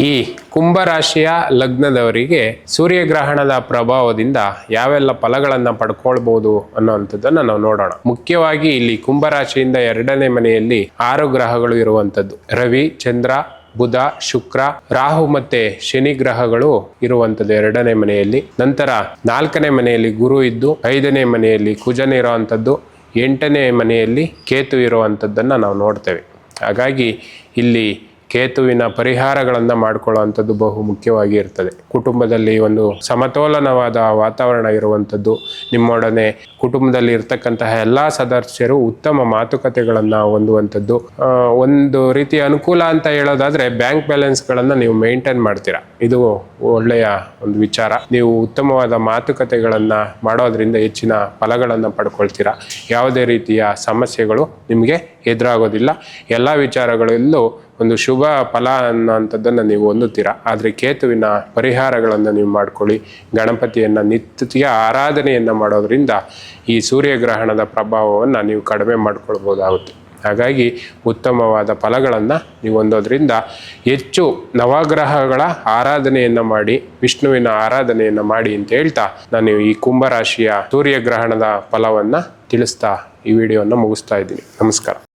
ಈ ಕುಂಭರಾಶಿಯ ಲಗ್ನದವರಿಗೆ ಸೂರ್ಯಗ್ರಹಣದ ಪ್ರಭಾವದಿಂದ ಯಾವೆಲ್ಲ ಫಲಗಳನ್ನು ಪಡ್ಕೊಳ್ಬಹುದು ಅನ್ನೋಂಥದ್ದನ್ನ ನಾವು ನೋಡೋಣ. ಮುಖ್ಯವಾಗಿ ಇಲ್ಲಿ ಕುಂಭರಾಶಿಯಿಂದ ಎರಡನೇ ಮನೆಯಲ್ಲಿ ಆರು ಗ್ರಹಗಳು ಇರುವಂತದ್ದು ರವಿ, ಚಂದ್ರ, ಬುಧ, ಶುಕ್ರ, ರಾಹು ಮತ್ತೆ ಶನಿ ಗ್ರಹಗಳು ಇರುವಂತದ್ದು ಎರಡನೇ ಮನೆಯಲ್ಲಿ. ನಂತರ ನಾಲ್ಕನೇ ಮನೆಯಲ್ಲಿ ಗುರು ಇದ್ದು, ಐದನೇ ಮನೆಯಲ್ಲಿ ಕುಜನ ಇರುವಂತದ್ದು ಎಂಟನೇ ಮನೆಯಲ್ಲಿ ಕೇತು ಇರುವಂಥದ್ದನ್ನು ನಾವು ನೋಡ್ತೇವೆ. ಹಾಗಾಗಿ ಇಲ್ಲಿ ಕೇತುವಿನ ಪರಿಹಾರಗಳನ್ನು ಮಾಡಿಕೊಳ್ಳುವಂಥದ್ದು ಬಹು ಮುಖ್ಯವಾಗಿ ಇರ್ತದೆ. ಕುಟುಂಬದಲ್ಲಿ ಒಂದು ಸಮತೋಲನವಾದ ವಾತಾವರಣ ಇರುವಂಥದ್ದು, ನಿಮ್ಮೊಡನೆ ಕುಟುಂಬದಲ್ಲಿ ಇರ್ತಕ್ಕಂತಹ ಎಲ್ಲ ಸದಸ್ಯರು ಉತ್ತಮ ಮಾತುಕತೆಗಳನ್ನು ಹೊಂದುವಂಥದ್ದು. ಒಂದು ರೀತಿಯ ಅನುಕೂಲ ಅಂತ ಹೇಳೋದಾದ್ರೆ ಬ್ಯಾಂಕ್ ಬ್ಯಾಲೆನ್ಸ್ಗಳನ್ನು ನೀವು ಮೇಂಟೈನ್ ಮಾಡ್ತೀರಾ. ಇದು ಒಳ್ಳೆಯ ಒಂದು ವಿಚಾರ. ನೀವು ಉತ್ತಮವಾದ ಮಾತುಕತೆಗಳನ್ನು ಮಾಡೋದ್ರಿಂದ ಹೆಚ್ಚಿನ ಫಲಗಳನ್ನು ಪಡ್ಕೊಳ್ತೀರಾ. ಯಾವುದೇ ರೀತಿಯ ಸಮಸ್ಯೆಗಳು ನಿಮಗೆ ಎದುರಾಗೋದಿಲ್ಲ. ಎಲ್ಲ ವಿಚಾರಗಳಲ್ಲೂ ಒಂದು ಶುಭ ಫಲ ಅನ್ನೋಂಥದ್ದನ್ನು ನೀವು ಹೊಂದುತ್ತೀರಾ? ಆದರೆ ಕೇತುವಿನ ಪರಿಹಾರಗಳನ್ನು ನೀವು ಮಾಡ್ಕೊಳ್ಳಿ. ಗಣಪತಿಯನ್ನು ನಿತ್ಯ ಆರಾಧನೆಯನ್ನು ಮಾಡೋದರಿಂದ ಈ ಸೂರ್ಯಗ್ರಹಣದ ಪ್ರಭಾವವನ್ನು ನೀವು ಕಡಿಮೆ ಮಾಡ್ಕೊಳ್ಬೋದಾಗುತ್ತೆ. ಹಾಗಾಗಿ ಉತ್ತಮವಾದ ಫಲಗಳನ್ನು ನೀವು ಹೊಂದೋದ್ರಿಂದ ಹೆಚ್ಚು ನವಗ್ರಹಗಳ ಆರಾಧನೆಯನ್ನು ಮಾಡಿ, ವಿಷ್ಣುವಿನ ಆರಾಧನೆಯನ್ನು ಮಾಡಿ ಅಂತ ಹೇಳ್ತಾ ನಾನು ಈ ಕುಂಭರಾಶಿಯ ಸೂರ್ಯಗ್ರಹಣದ ಫಲವನ್ನು ತಿಳಿಸ್ತಾ ಈ ವಿಡಿಯೋನ ಮುಗಿಸ್ತಾ ಇದ್ದೀನಿ. ನಮಸ್ಕಾರ.